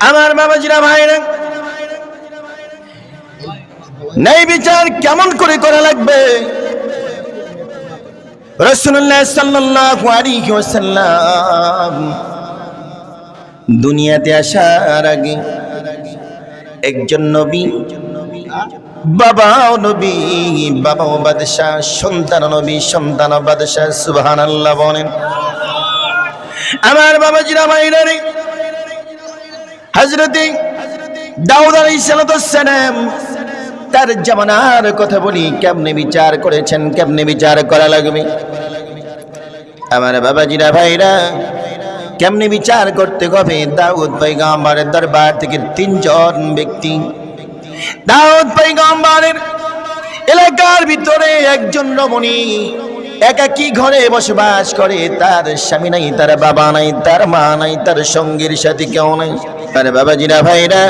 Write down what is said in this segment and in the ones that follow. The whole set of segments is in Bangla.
আমার বাবাজিরা ভাইরা ন্যায় বিচার কেমন করে করা লাগবে? দুনিয়াতে আসার আগে একজন নবী, বাবাও নবী, বাবাও বাদশাহ, সন্তান নবী, সন্তান বাদশাহ, সুবহানাল্লাহ বলেন। আমার বাবাজিরা ভাইরা হজরতে দাউদ আলাইহিসসালাম তার জামানার কথা বলি, কেমনে বিচার করেছেন, কেমনে বিচার করা লাগবে? আমার বাবাজিরা, ভাইরা, কেমনে বিচার করতে হবে? দাউদ পৈগম্বরের দরবার থেকে তিনজন ব্যক্তি। দাউদ পৈগম্বরের এলাকার ভিতরে একজন রমণী একাকি ঘরে বসবাস করে। তার স্বামী নাই, তার বাবা নাই, তার মা নাই, তার সঙ্গীর সাথে কেউ নাই। তার বাবাজিরা ভাইরা,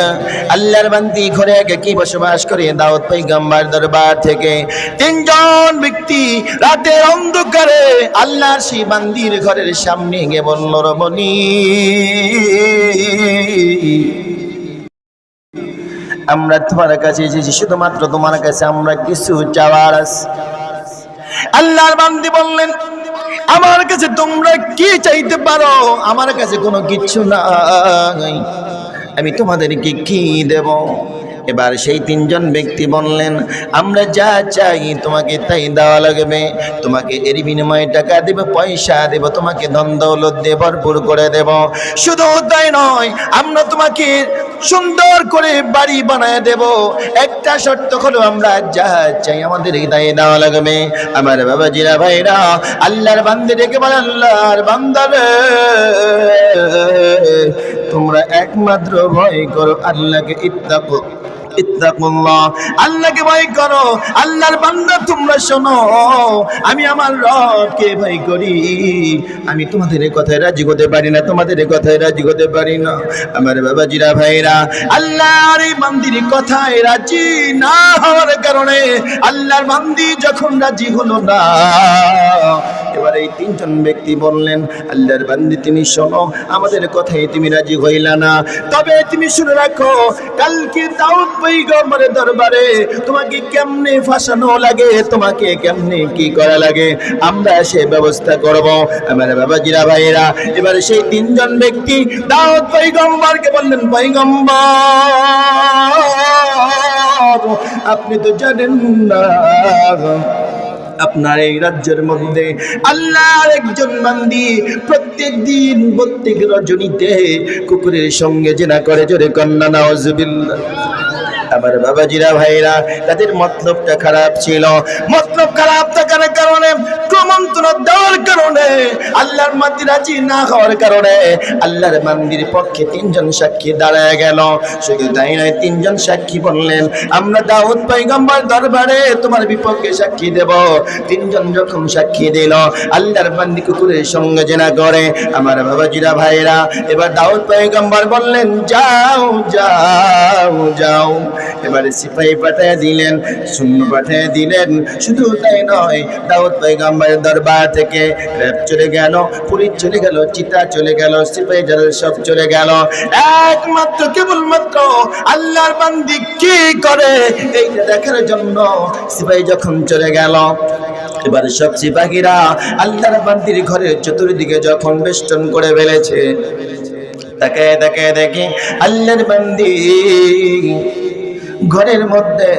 আল্লাহর বান্দি ঘরে আগে একাকি বসবাস করে? দাউদ পৈগম্বর দরবার থেকে তিনজন ব্যক্তি রাতের অন্ধকারে আল্লাহর সেই বান্দির ঘরের সামনে গিয়ে বলল, রমণী, আমরা তোমার কাছে এসেছি, শুধুমাত্র তোমার কাছে আমরা কিছু চাওয়ার আছে। আল্লাহর বান্দি বললেন, আমার কাছে তোমরা কি চাইতে পারো? আমার কাছে কোনো কিচ্ছু নাই। আমি তোমাদেরকে কি দেব? এবার সেই তিনজন ব্যক্তি বললেন, আমরা যা চাই তোমাকে তাই দেওয়া লাগবে। তোমাকে এর বিনিময়ে টাকা দেব, পয়সা দেব, তোমাকে ধন দৌলত দিয়ে ভরপুর করে দেব। শুধু তাই নয়, আমরা তোমাকে সুন্দর করে বাড়ি বানায় দেব। একটা শর্ত হলো, আমরা যা চাই আমাদের হৃদয়ে দেওয়া লাগবে। আমার বাবাজিরা, ভাইরা, আল্লাহর বান্দে ডেকে বলে, আল্লাহর বান্দারে। তোমরা একমাত্র ভয় করো আল্লাহকে ইত্তাকু। আল্লাহকে ভয় করো, আল্লাহর বান্দা, তোমরা শোনো, আমি আমার রবকে ভয় করি। আমি তোমাদের কথায় রাজি হতে পারি না, তোমাদের কথায় রাজি হতে পারি না। আমার বাবাজিরা, ভাইরা, আল্লাহর এই বান্দির কথায় রাজি না হওয়ার কারণে আল্লাহর বান্দি যখন রাজি হলো না, এবার এই তিনজন ব্যক্তি বললেন, আল্লাহর বান্দি তুমি শোনো, আমাদের কথায় তুমি রাজি হইলা না। তবে তুমি শুনে রাখো, কালকে দাউদ পৈগম্বরের দরবারে তোমাকে কেমনে ফাঁসানো লাগে? তোমাকে কেমনে কি করা লাগে? আমরা সে ব্যবস্থা করব। আমার বাবাজিরা, ভাইয়েরা, এবার সেই তিনজন ব্যক্তি দাউদ পৈগম্বরকে বললেন পৈগম্বর আপনি তো জানেন না, আপনার এই রাজ্যের মধ্যে আল্লাহর একজন বান্দি প্রত্যেক দিন প্রত্যেক রজনীতে কুকুরের সঙ্গে জেনা করে, জোরে কন্যা নওয়াজুবিল্লাহ আমার বাবাজিরা ভাইরা তাদের মতলবটা খারাপ ছিল। মতলব খারাপ থাকার কারণে ক্রমন্তরা দেওয়ার কারণে আল্লাহর মাতি রাজি না হওয়ার কারণে আল্লাহর মন্দির পক্ষে তিনজন সাক্ষী দাঁড়ায় গেল। শুধু তাই নয়, তিনজন সাক্ষী বললেন, আমরা দাউদ পৈগম্বর দরবারে তোমার বিপক্ষে সাক্ষী দেব। তিনজন যখন সাক্ষী দিল, আল্লাহর বান্দি কুকুরের সঙ্গে জেনা করে। আমার বাবাজিরা ভাইরা এবার দাউদ পৈগম্বর বললেন, যাও যাও যাও। এবারে সিপাহী পাঠিয়ে দিলেন, শূন্য পাঠায় দিলেন। শুধু তাই নয়, দাউদ পৈগম্বরের দরবার থেকে চলে গেল। পুলিশ চলে গেল, চিতা চলে গেল, সিপাহী যারা সব চলে গেল। একমাত্র কেবলমাত্র আল্লাহর বান্দি কি করে? এইটা দেখার জন্য সিপাহী যখন চলে গেল, এবার সব সিপাহীরা আল্লাহর বান্দির ঘরের চতুর্দিকে যখন বেষ্টন করে ফেলেছে, তাকে তাকে দেখে আল্লাহর বান্দি ঘরের মধ্যে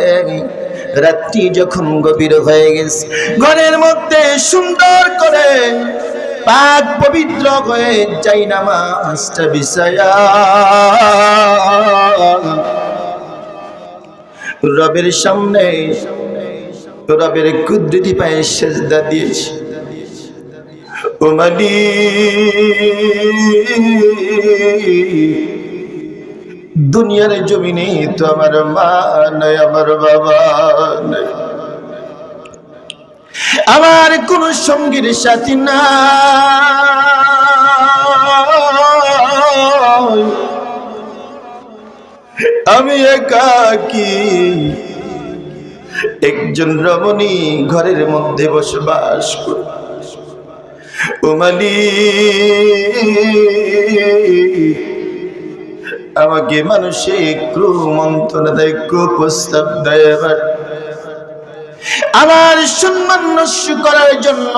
রাত্রি যখন গভীর হয়ে গেছে, ঘরের মধ্যে সুন্দর করে পাক পবিত্র হয়ে যাই না মাছটা বিষয়া। রবের সামনে রবের কুদরতি পায়ে সেজদা দিয়েছে। ও দুনিয়ার জমিনে তো আমার মা নয় আমার বাবা নাই। আমার কোন সঙ্গীর সাথী না আমি একাকি একজন রমণী ঘরের মধ্যে বসবাস করি। ও মালিক আমাকে মানুষে ক্রু মন্ত্রণা দেয় কুপ্রস্তাব দেয় আমার সম্মান নস্য করার জন্য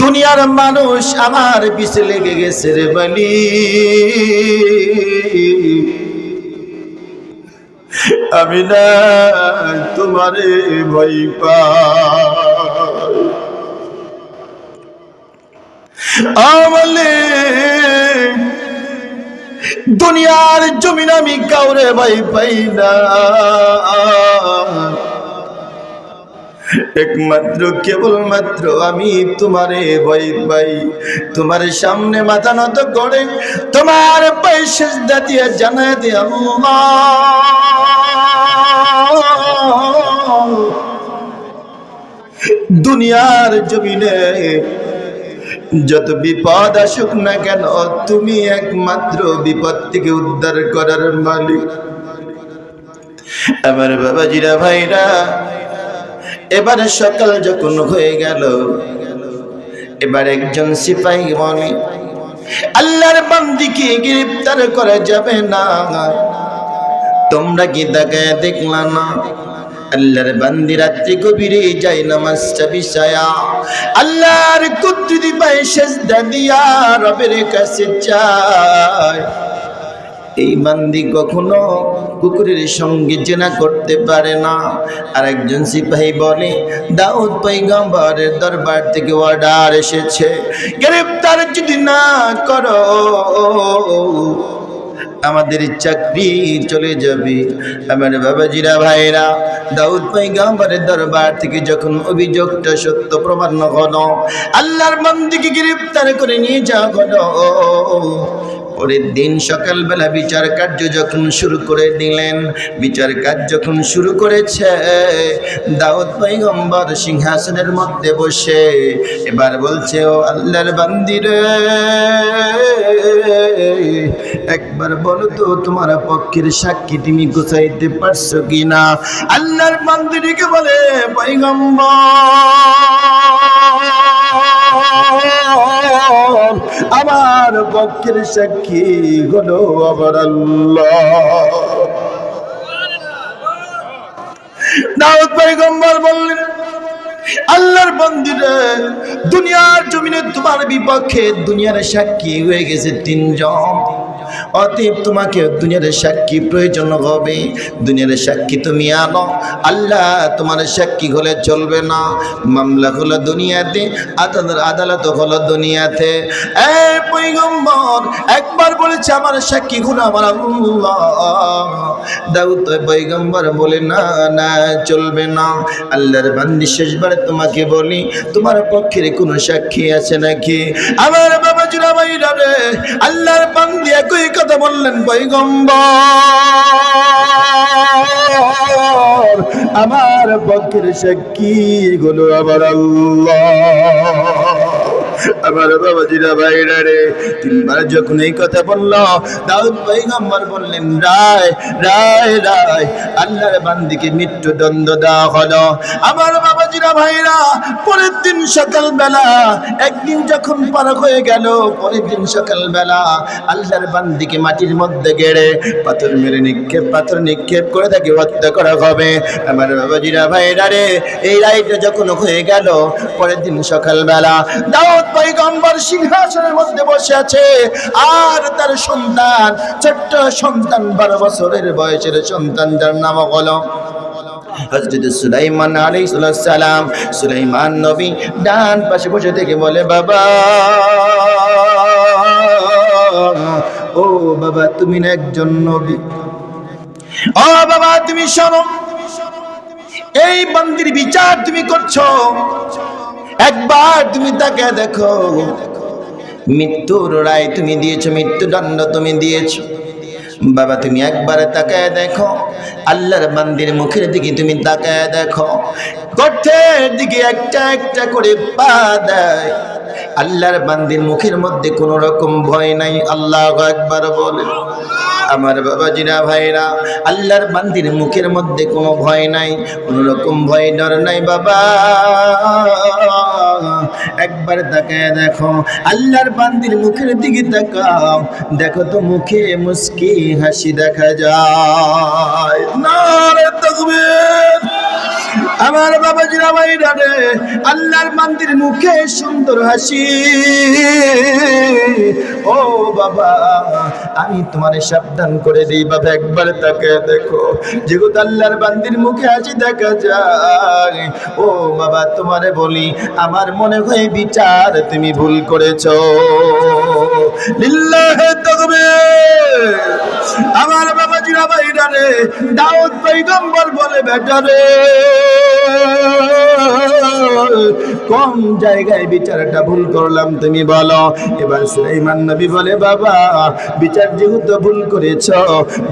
দুনিয়ার মানুষ আমার পিছে লেগে গেছে রে বলি। আমি না তোমারে ভয় আমলে দুনিয়ার জমিন আমি কাউরে ভয় পাই না। একমাত্র, কেবলমাত্র আমি তোমারে ভয় পাই। তোমার সামনে মাথা নত করে তোমার পয়সা জানা দিয়ে দুনিয়ার জমিনে যত বিপদ আসুক না কেন, তুমি একমাত্র বিপদ থেকে উদ্ধার করার মালিক। আমার বাবাজিরা, ভাইরা এবারে সকাল যখন হয়ে গেল, এবার একজন সিপাহী বলে আল্লাহর বান্দিকে গ্রেফতার করা যাবে না। তোমরা কি দেখায় দেখলা না? আল্লাহর বান্দি রাত্রি গভীরে যাই নামাজটা বিছায়া আল্লাহর কুদরতি পায়ে সেজদা দিয়া রবের কাছে চায় এই বান্দি কখনো কুকুরের সঙ্গে জেনা করতে পারে না। আর একজন সিপাহী বলে, দাউদ পৈগম্বরের দরবার থেকে অর্ডার এসেছে। গ্রেফতার যদি না করো, আমাদের চাকরি চলে যাবে। আমার বাবাজিরা ভাইরা দাউদ পৈগম্বরের দরবার থেকে যখন অভিযোগটা সত্য প্রমাণ হলো, আল্লাহর মন্দিকে গ্রেফতার করে নিয়ে যাওয়া হলো। পরের দিন সকালবেলা বিচার কার্য যখন শুরু করে দিলেন, বিচার কাজ যখন শুরু করেছে, দাউদ পৈগম্বর সিংহাসনের মধ্যে বসে এবার বলছে, ও আল্লাহর বান্দিরে একবার বলো তো তোমার পক্ষের সাক্ষী তুমি গুছাইতে পারছ কিনা? আল্লাহর বান্দিরিকে বলে পৈগম্বর আমার পক্ষের সাক্ষী হলো আবার আল্লাহ। বললেন, আল্লাহর বন্দিরে, দুনিয়ার জমিনে তোমার বিপক্ষে দুনিয়ার সাক্ষী হয়ে গেছে তিনজন। অতএব তোমাকে দুনিয়ার সাক্ষী প্রয়োজন হবে। দুনিয়ার সাক্ষী তুমি আনো আল্লাহ তোমার সাক্ষী হলে চলবে না। মামলা হলো দুনিয়াতে, আদালত আদালত হলো দুনিয়াতে। পৈগম্বর একবার বলেছে আমার সাক্ষী গুণ আমার দাউদ পৈগম্বর বলে, না না, চলবে না। আল্লাহর বান্দি শেষবার তোমাকে বলি, তোমার পক্ষের কোনো সাক্ষী আছে নাকি? আমার বাবা জুরা ভাইরা রে, আল্লাহর বান্দি একই কথা বললেন পৈগম্বর আমার পক্ষের সাক্ষী গুলো আবার আল্লাহ। আমার রে, তিনবার যখন এই কথা বলল, দাউদ বললেন, রায় রায় রায়, আল্লাহর বান্দিকে দেওয়া হলো। আমার ভাইরা পরের দিন সকাল বেলা একদিন যখন পার হয়ে গেল, পরের দিন সকাল বেলা আল্লাহর বান্দিকে মাটির মধ্যে গেড়ে পাথর মেরে নিক্ষেপ, পাথর নিক্ষেপ করে তাকে হত্যা করা হবে। আমার বাবাজিরা ভাইরা রে, এই রায়টা যখন হয়ে গেল, পরের দিন সকাল বেলা দাউদ পৈগম্বর সিংহাসনের মধ্যে বসে আছে। আর তার সন্তান, ছোট্ট সন্তান, বারো বছরের বয়সের সন্তান, যার নাম সুলাইমান নবী ডান পাশে বসে বলে, বাবা, ও বাবা, তুমি না ও বাবা, তুমি শোনো এই মন্দির বিচার তুমি করছ। একবার তুমি তাকে দেখো। মৃত্যুর রায় তুমি দিয়েছ, মৃত্যুদণ্ড তুমি দিয়েছ। বাবা, তুমি একবার তাকায় দেখো। আল্লাহর মন্দির মুখের দিকে তুমি তাকায় দেখো। গর্তের দিকে একটা একটা করে পা দেয়। আল্লাহর বান্দির মুখের মধ্যে কোনো রকম ভয় নাই। আল্লাহ একবার বলে। আমার বাবাজিরা, ভাইরা, আল্লাহর বান্দির মুখের মধ্যে কোনো ভয় নাই, কোনো রকম ভয় ডর নাই বাবা। একবার তাকায় দেখো, আল্লাহর বান্দির মুখের দিকে তাকাও, দেখো তো মুখে মুস্কি হাসি দেখা যায়। নারে আমার বাবা জিরাবাই রে, আল্লাহর মন্দির মুখে সুন্দর হাসি। ও বাবা, আমি তোমার সাবধান করে দিই বাবা, একবার তাকে দেখো। যেহেতু আল্লাহর বান্দির মুখে হাসি দেখা যায়। ও বাবা, তোমারে বলি, আমার মনে হয় বিচার তুমি ভুল করেছ। লিল্লাহে আমার বাবা জিরা জিরাবাই রে, দাউদ পয়গম্বর বলে বেটা কোন জায়গায় বিচারটা ভুল করলাম, তুমি বলো। এবার সুলাইমান নবী বলে, বাবা, বিচার যেহেতু ভুল করেছ,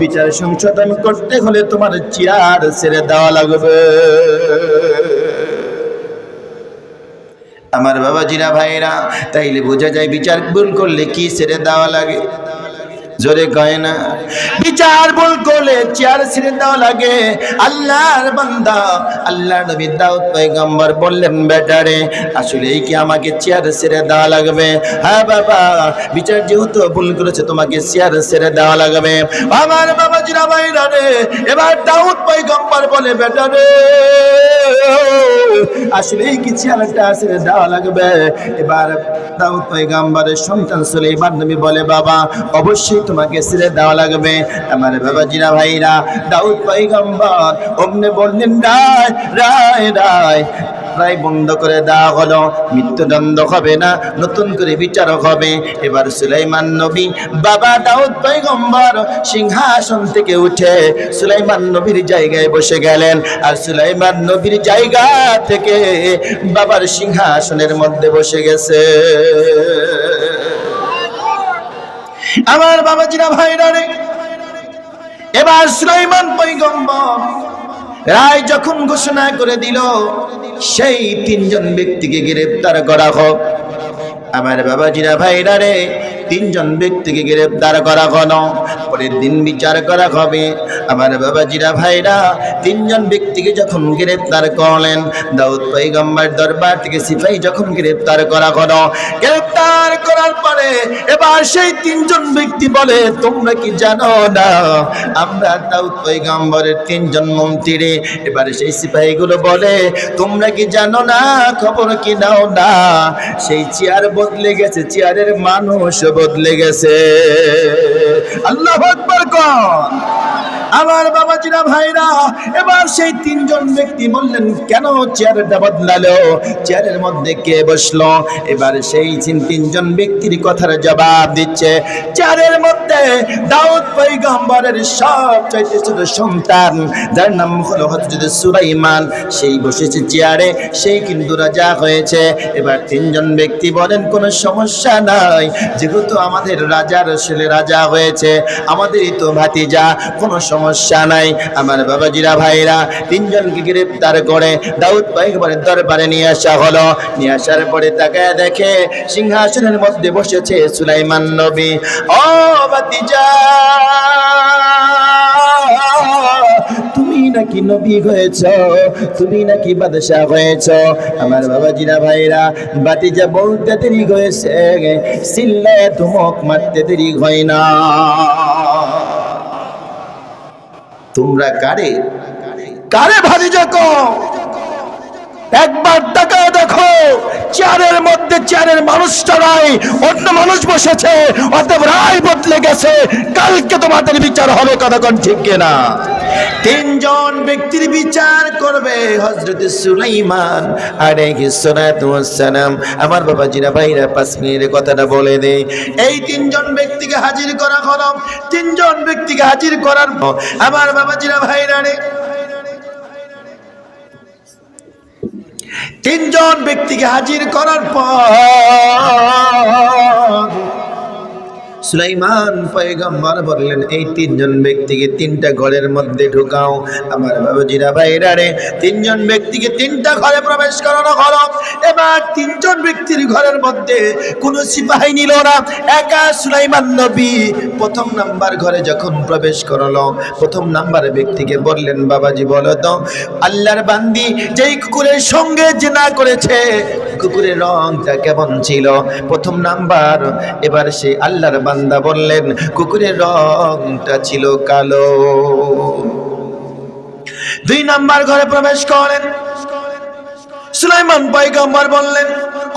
বিচার সংশোধন করতে হলে তোমার চেয়ার ছেড়ে দেওয়া লাগবে। আমার বাবা জিরা ভাইরা তাইলে বোঝা যায় বিচার ভুল করলে কি ছেড়ে দেওয়া লাগে। জোরে কয় না। বিচার ভুল করলে চেয়ার ছেড়ে দেওয়া লাগে। আল্লাহর বান্দা আল্লাহ নবী দাউদ পয়গম্বর বললেন, বেটারে, আসলে এই কি আমাকে চেয়ার ছেড়ে দেওয়া লাগবে? হ্যাঁ বাবা, বিচার যেহেতু ভুল করেছে, তোমাকে চেয়ার ছেড়ে দেওয়া লাগবে। আমার বাবা জিরা ভাইরা রে, এবার দাউদ পয়গম্বর বলে, বেটারে, আসলে এই কি চেয়ারটা ছেড়ে দেওয়া লাগবে? এবার দাউদ পয়গম্বরের সন্তান সুলাইমান নবী বলে, বাবা, অবশ্যই তোমাকে ছেড়ে দেওয়া লাগবে। আমার বাবা জিরা ভাইরা, দাউদ পয়গম্বর, অমনে বললেন, রায় রায় রায়। রায় বন্ধ করে দেওয়া হলো। মৃত্যুদণ্ড হবে না, নতুন করে বিচারক হবে। এবার সুলাইমান নবী, বাবা দাউদ পয়গম্বর সিংহাসন থেকে উঠে সুলাইমান নবীর জায়গায় বসে গেলেন। আর সুলাইমান নবীর জায়গা থেকে বাবার সিংহাসনের মধ্যে বসে গেছে। আমার বাবা জিরা ভাইরা রে। এবার সুলাইমান পৈগম্বর রায় যখন ঘোষণা করে দিল, সেই তিনজন ব্যক্তিকে গ্রেফতার করা হোক। আমার বাবা জিরা ভাইরা রে তিনজন ব্যক্তিকে গ্রেপ্তার করা হলো। পরের দিন বিচার করা হবে। আমার বাবাজিরা, ভাইরা, তিনজন ব্যক্তিকে যখন গ্রেপ্তার করলেন, দাউদ পৈগম্বর দরবার থেকে সিপাহী যখন গ্রেপ্তার করা হলো, গ্রেপ্তার করার পরে এবার সেই তিনজন ব্যক্তি বলে, তোমরা কি জানো না, আমরা দাউদ পৈগম্বরের তিনজন মন্ত্রী এবার সেই সিপাহীগুলো বলে, তোমরা কি জানো না, খবর কি নাও না? সেই চেয়ার বদলে গেছে, চেয়ারের মানুষ বদলে গেছে। আল্লাহ কর। আমার বাবা জিরা ভাইরা, এবার সেই তিনজন ব্যক্তি বললেন, কেন চেয়ারটা বদলালো? চেয়ারের মধ্যে কে বসল? এবার সেই তিন- তিনজন ব্যক্তির কথার জবাব দিচ্ছে, চেয়ারের মধ্যে দাউদ পৈগম্বরের সব চাইতে ছোট সন্তান, যার নাম হলো হজরত সুলাইমান। সেই বসেছে চেয়ারে, সেই কিন্তু রাজা হয়েছে। এবার তিনজন ব্যক্তি বলেন, কোনো সমস্যা নাই, যেহেতু আমাদের রাজার ছেলে রাজা হয়েছে, আমাদেরই তো ভাতিজা, কোনো সমস্যা নাই। আমার বাবাজিরা ভাইরা তিনজনকে গ্রেপ্তার করে দাউদ পয়গম্বরের দরবারে নিয়ে আসা হলো। নিয়ে আসার পরে তাকে দেখে সিংহাসনের মধ্যে বসেছে সুলাইমান নবী। ও ভাতিজা, তুমি নাকি নবী হয়েছ? তুমি নাকি বাদশাহ হয়েছ? আমার বাবাজিরা ভাইরা বাতিজা বলতে দেরি হয়েছে। সিল্লে তুমক মারতে দেরি হয় না। তোমরা কারে? কারে ভাবি যখন একবার তাকায় দেখো, চেয়ারের মধ্যে চেয়ারের মানুষটা নাই, অন্য মানুষ বসেছে, অতএব রায় বদলে গেছে, কালকে তোমাদের বিচার হবে কতক্ষণ ঠিক কিনা? তিনজন ব্যক্তির বিচার করবে হজরত সুলাইমান আলাইহিস সালাতু ওয়াসসালাম। আমার বাবা জিরা ভাইরা, পাঁচ মিনিটের কথাটা বলে দেই। এই তিনজন ব্যক্তিকে হাজির করা হলো। তিনজন ব্যক্তিকে হাজির করার পর আমার বাবা জিরা ভাইরা রে তিনজন ব্যক্তিকে হাজির করার পর সুলাইমান পয়গম্বর বললেন, এই তিনজন ব্যক্তিকে তিনটা ঘরের মধ্যে ঢুকাও। আমার বাবুজিরা ভাইরা রে তিনজন ব্যক্তিকে তিনটা ঘরে প্রবেশ করানো হলো। এবার তিনজন ব্যক্তির ঘরের মধ্যে কোনো সিপাহী নিল না। একা সুলাইমান নবী প্রথম নাম্বার ঘরে যখন প্রবেশ করল, প্রথম নাম্বার ব্যক্তিকে বললেন, বাবাজি, বলো তো, আল্লাহর বান্দি যেই কুকুরের সঙ্গে জেনা করেছে, কুকুরের রংটা কেমন ছিল? প্রথম নাম্বার, এবার সে আল্লাহর বান্দা বললেন, কুকুরের রংটা ছিল কালো। দুই নাম্বার ঘরে প্রবেশ করেন। সুলাইমান পাইগাম্বার বললেন,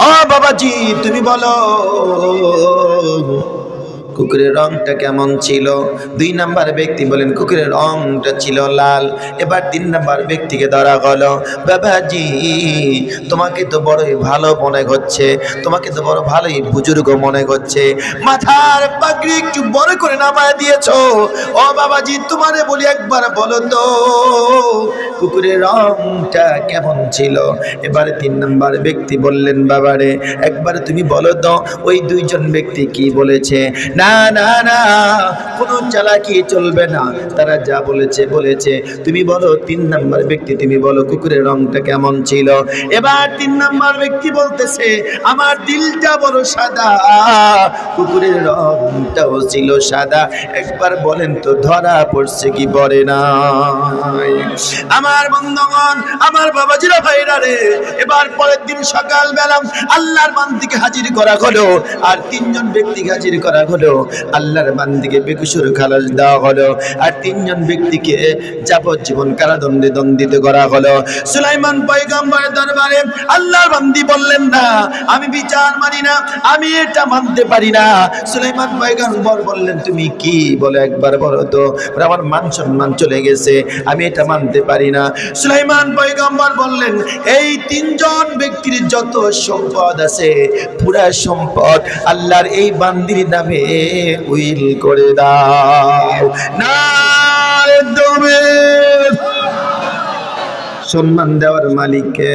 ও বাবাজি, তুমি বলো কুকুরের রংটা কেমন ছিল? দুই নাম্বার ব্যক্তি বলেন, কুকুরের রংটা ছিল লাল। এবার তিন নাম্বার ব্যক্তিকে ধরা হলো বাবাজি তোমাকে তো বড়ই ভালো মনে হচ্ছে। তোমাকে তো বড় ভালোই বুজুর্গ মনে হচ্ছে। মাথার পাগড়ি একটু বড় করে নামায় দিয়েছ। ও বাবাজি তোমারে বলি একবার বলো তো। কুকুরের রংটা কেমন ছিল? এবারে তিন নম্বর ব্যক্তি বললেন, বাবারে, একবার তুমি বলো তো, ওই দুইজন ব্যক্তি কি বলেছে? না না না, কোনো চালাকি চলবে না। তারা যা বলেছে বলেছে। তুমি বলো, তিন নম্বর ব্যক্তি, তুমি বলো, কুকুরের রংটা কেমন ছিল? এবার তিন নম্বর ব্যক্তি বলতেছে, আমার দিলটা বড় সাদা, কুকুরের রংটাও ছিল সাদা। একবার বলেন তো, ধরা পড়ছে কি পড়ে না আমার বন্ধগণ, আমার বাবাজিরা ভাইরা রে, এবার পরের দিন সকাল বেলা আল্লাহর বান্দিকে হাজির করা হলো, আর তিনজন ব্যক্তিকে হাজির করা হলো। আল্লাহর বান্দিকে বেকুসুর খালাস দেওয়া হলো, আর তিনজন ব্যক্তিকে যাবজ্জীবন কারাদণ্ডে দণ্ডিত করা হলো। সুলাইমান পয়গম্বরের দরবারে আল্লাহর বান্দি বললেন, না, আমি বিচার মানি না, আমি এটা মানতে পারি না। সুলাইমান পয়গম্বর বললেন, তুমি কি? বলে একবার বলো তো আমার মান সম্মান চলে গেছে, আমি এটা মানতে পারি না। সুলাইমান পয়গম্বর বললেন, এই তিনজন ব্যক্তির যত সম্পদ আছে, পুরা সম্পদ আল্লাহর এই বান্দির নামে উইল করে দাও। না সম্মান দেওয়ার মালিককে